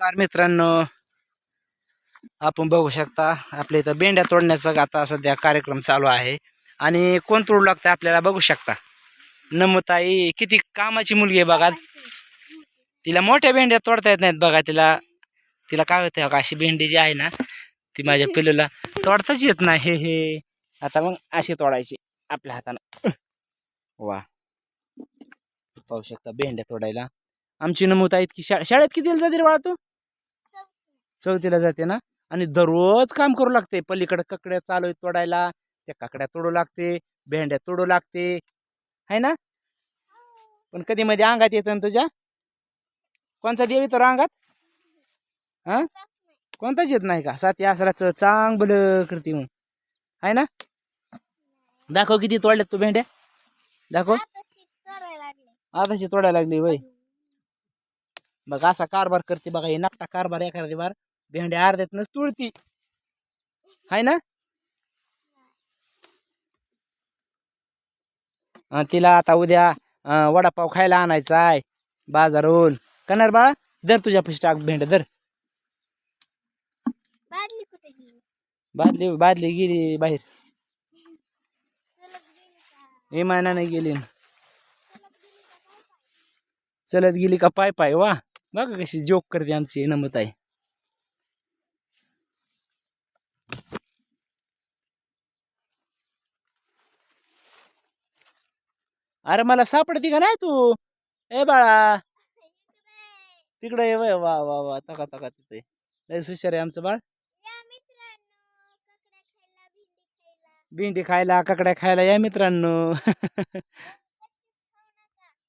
नमस्कार मित्रांनो. आपण बघू शकता आपल्या इथं बेंड्या तोडण्याचा आता सध्या कार्यक्रम चालू आहे. आणि कोण तोडू लागतं आपल्याला बघू शकता. नमताई किती कामाची मुलगी आहे बघा. तिला मोठ्या भेंड्या तोडता येत नाहीत बघा तिला. तिला काय होतं हो अशी भेंडी जी आहे ना ती माझ्या पिलूला तोडताच येत नाही. हे हे. आता मग अशी तोडायची आपल्या हातानं. वा. पाहू शकता भेंड्या तोडायला. आमची नमुता इतकी शाळा शाळेत किती जाते रे बाळा तू? चौथीला जाते ना. आणि दररोज काम करू लागते. पलीकडे ककड्या चालू आहेत तोडायला त्या काकड्या तोडू लागते भेंड्या तोडू लागते. आहे ना? पण कधी मध्ये अंगात येतं ना तुझ्या? कोणचा देव येतो अंगात? हा? कोणताच येत नाही का? सात आसराचं चांगलं करते मग आहे ना? दाखव किती तोडल्यात तू भेंड्या? दाखव. आताशी तोडायला लागली वय. बघ असा कारभार करते बघा हे नाकटा कारभार एखादी बार. भेंड्या अर्ध्यातनच तुळती. हाय ना? तिला आता उद्या वडापाव खायला आणायचा आहे बाजारून कणार बाळा दर तुझ्या पैसे टाक भेंड्या दर बादली गेली? बादली गेली बाहेर. गेली विमानाने गेली न. चलत गेली का पाय पाय? वा. बघा कशी जोक करते आमची नमत आहे अरे मला सापडती का नाही तू? ए बाळा. तिकडे ये वय वा वा वा. तका तका तिथे. लय हुशार आहे आमचं बाळ. भेंडी खायला ककड्या खायला. या मित्रांनो.